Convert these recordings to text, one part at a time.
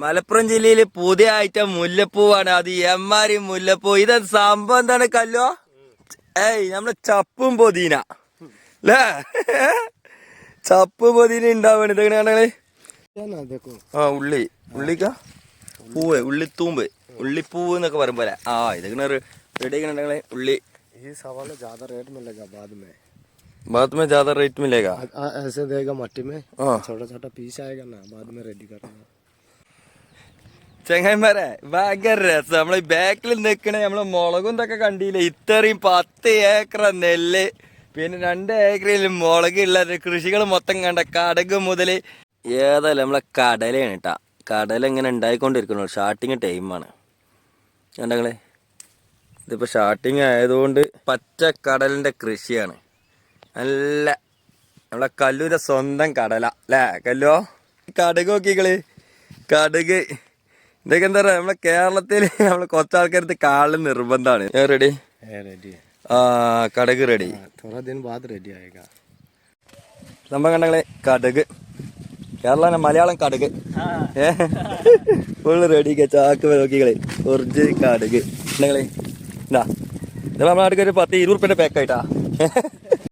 മലപ്പുറം ജില്ലയിൽ പുതിയ ഐറ്റം മുല്ലപ്പൂവാണ് അത് എമ്മാരി മുല്ലപ്പൂ ഇത് സംഭവം എന്താണ് കല്ലോ ഏയ് നമ്മളെ ചപ്പും പൊതീന അല്ലേ ചപ്പ് പൊതീന ഉണ്ടാവാണ് ഇതെങ്ങനെ കണ്ടങ്ങള് ना देखो ആ ഉള്ളി ഉള്ളിക്ക പൂവ് ഉള്ളിത്തൂമ്പ് ഉള്ളിപ്പൂവ് എന്നൊക്കെ പറയുമ്പോലെ ആ ഇതൊക്കെ റെഡി ആക്കണേ ഉള്ളി ये सवाल ज्यादा रेट मिलेगा बाद में ബാത്ത് में ज्यादा रेट मिलेगा आ- आ- ऐसे देगा मट्टी में हाँ। छोटा छोटा पीस आएगा ना बाद में रेडी करना ചെങ്ങന്മാരെ ഭയങ്കര രസം. നമ്മളെ ബാക്കിൽ നിൽക്കണ നമ്മളെ മുളകും ഇതൊക്കെ കണ്ടില്ലേ? ഇത്രയും പത്ത് ഏക്കർ നെല്ല്. പിന്നെ രണ്ട് ഏക്കറിൽ മുളക് ഉള്ള കൃഷികൾ മൊത്തം കണ്ട കടക് മുതൽ ഏതായാലും നമ്മളെ കടലയാണ് കേട്ടാ കടല ഇങ്ങനെ ഉണ്ടായിക്കൊണ്ടിരിക്കണു ഷാർട്ടിങ് ടൈമാണ് കണ്ടങ്ങളെ ഇതിപ്പോ ഷാർട്ടിങ് ആയതുകൊണ്ട് പച്ച കടലിന്റെ കൃഷിയാണ്. നല്ല നമ്മളെ കല്ലൂരെ സ്വന്തം കടല. അല്ലേ കല്ലോ? കടുക് നോക്കിക്കൾ. കടുക് ഇതൊക്കെ എന്താ പറയാ നമ്മളെ കേരളത്തിൽ നമ്മൾ കുറച്ചാൾക്കാരത്ത് കാളിൽ നിർബന്ധമാണ്. ഞാൻ റെഡി ആ കടക് റെഡി റെഡി സംഭവം കണ്ടങ്ങളെ കടക്. കേരള മലയാളം കടക്. ഫുള്ള് റെഡി ചാക്ക് നോക്കികളെ ഒറിജ് കടക്. ഉണ്ടെങ്കിലേ എന്താ പത്ത് ഇരുപത് റുപ്യന്റെ പാക്കായിട്ടാ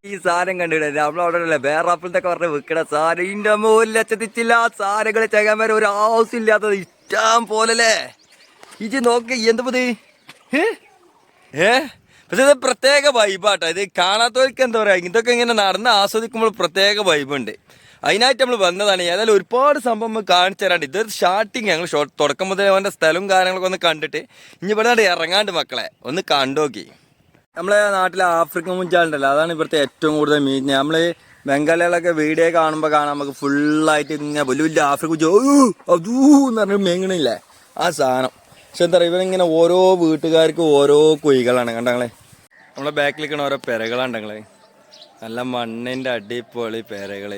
ഈ സാധനം കണ്ടിട്ട് നമ്മളവിടെ അല്ലേ വേറെ ആപ്പിളത്തെ ഒക്കെ പറഞ്ഞ് വിൽക്കണ സാധനം. ഇതിന്റെ മൂല്യച്ചതിച്ചില്ല സാധനങ്ങൾ ചെയ്യാൻ വരെ ഒരു ആവശ്യം ഇല്ലാത്തത് ഇഷ്ടം പോലല്ലേ. ഇജ് നോക്ക് എന്ത് ഏ? ഏ? പക്ഷെ ഇത് പ്രത്യേക വൈബാട്ടോ ഇത് കാണാത്തവർക്ക് എന്താ പറയാ ഇതൊക്കെ ഇങ്ങനെ നടന്ന് ആസ്വദിക്കുമ്പോൾ പ്രത്യേക വൈബുണ്ട് അതിനായിട്ട് നമ്മൾ വന്നതാണ്. ഏതായാലും ഒരുപാട് സംഭവം കാണിച്ചു തരാണ്ട്. ഇത് സ്റ്റാർട്ടിങ് ഞങ്ങൾ ഷോർട്ട് തുടക്കം മുതൽ അവന്റെ സ്ഥലവും കാര്യങ്ങളൊക്കെ ഒന്ന് കണ്ടിട്ട് ഇനി ഇവിടെ ഇറങ്ങാണ്ട് മക്കളെ ഒന്ന് കണ്ടോക്കി. നമ്മളെ നാട്ടിലെ ആഫ്രിക്കൻ മുഞ്ചാളുണ്ടല്ലോ അതാണ് ഇവിടുത്തെ ഏറ്റവും കൂടുതൽ മീൻ നമ്മൾ ബംഗാളികളൊക്കെ വീഡിയോ കാണുമ്പോൾ കാണാൻ നമുക്ക് ഫുള്ളായിട്ട് ഇങ്ങനെ വലിയ വലിയ ആഫ്രിക്ക എന്ന് പറഞ്ഞിട്ട് മേങ്ങണില്ലേ? ആ സാധനം. പക്ഷെ എന്താ പറയുക ഇവനിങ്ങനെ ഓരോ വീട്ടുകാർക്കും ഓരോ കുഴികളാണ്. കണ്ടങ്ങളെ നമ്മളെ ബാക്കിൽ നിൽക്കണ ഓരോ പെരകളാണ്ടങ്ങളെ നല്ല മണ്ണിന്റെ അടിപൊളി പെരകൾ.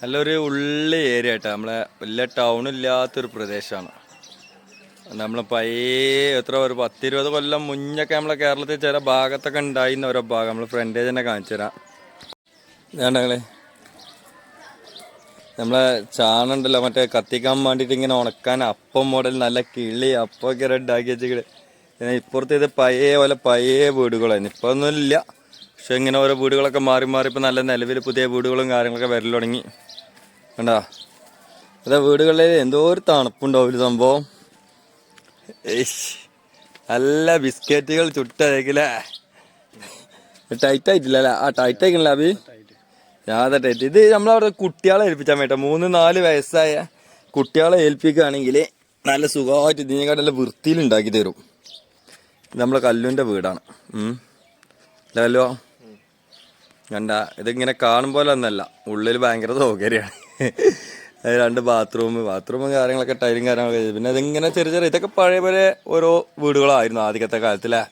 നല്ലൊരു ഉള്ളി ഏരിയ കേട്ടോ. നമ്മളെ വലിയ ടൗണില്ലാത്തൊരു പ്രദേശമാണ്. നമ്മളെ പയ്യേ എത്ര ഒരു പത്തിരുപത് കൊല്ലം മുന്നൊക്കെ നമ്മളെ കേരളത്തിൽ ചില ഭാഗത്തൊക്കെ ഉണ്ടായിരുന്ന ഓരോ ഭാഗം. നമ്മൾ ഫ്രണ്ടേജ് തന്നെ കാണിച്ചു തരാം വേണ്ടങ്ങളെ നമ്മളെ ചാണുണ്ടല്ലോ മറ്റേ കത്തിക്കാൻ വേണ്ടിയിട്ട് ഇങ്ങനെ ഉണക്കാൻ അപ്പം മോഡൽ നല്ല കിളി അപ്പമൊക്കെ റെഡാക്കി വെച്ചിട്ട് പിന്നെ ഇപ്പുറത്ത് ഇത് പഴയ പോലെ പഴയ വീടുകളായിരുന്നു ഇപ്പൊ ഒന്നുമില്ല പക്ഷെ ഇങ്ങനെ ഓരോ വീടുകളൊക്കെ മാറി മാറി ഇപ്പൊ നല്ല നിലവിൽ പുതിയ വീടുകളും കാര്യങ്ങളൊക്കെ വരൽ തുടങ്ങി. കണ്ടാ? അതെ വീടുകളിൽ എന്തോ ഒരു തണുപ്പുണ്ടാവില്ല സംഭവം. നല്ല ബിസ്ക്കറ്റുകൾ ചുട്ടേക്കില്ലേ ടൈറ്റ് ആയിട്ടില്ല ആ ടൈറ്റ് ആയിക്കണല്ലേ അബി യാതെ ടൈറ്റ് ഇത് നമ്മളവിടെ കുട്ടികളെ ഏൽപ്പിച്ചാൽ വേണ്ട മൂന്ന് നാല് വയസ്സായ കുട്ടികളെ ഏൽപ്പിക്കുകയാണെങ്കിൽ നല്ല സുഖമായിട്ട് ഇതിനെക്കാട്ടുള്ള വൃത്തിയിൽ ഉണ്ടാക്കി തരും. നമ്മളെ കല്ലുവിന്റെ വീടാണ്. അല്ലല്ലോ കണ്ട ഇതിങ്ങനെ കാണുമ്പോൾ ഒന്നല്ല. ഉള്ളിൽ ഭയങ്കര സൗകര്യമാണ്. രണ്ട് ബാത്റൂം ബാത്റൂമും കാര്യങ്ങളൊക്കെ ടൈലും കാര്യങ്ങളൊക്കെ പിന്നെ ഇതിങ്ങനെ ചെറിയ ചെറിയ ഇതൊക്കെ പഴയ പഴയ ഓരോ വീടുകളായിരുന്നു ആദ്യത്തെ കാലത്തിലെ.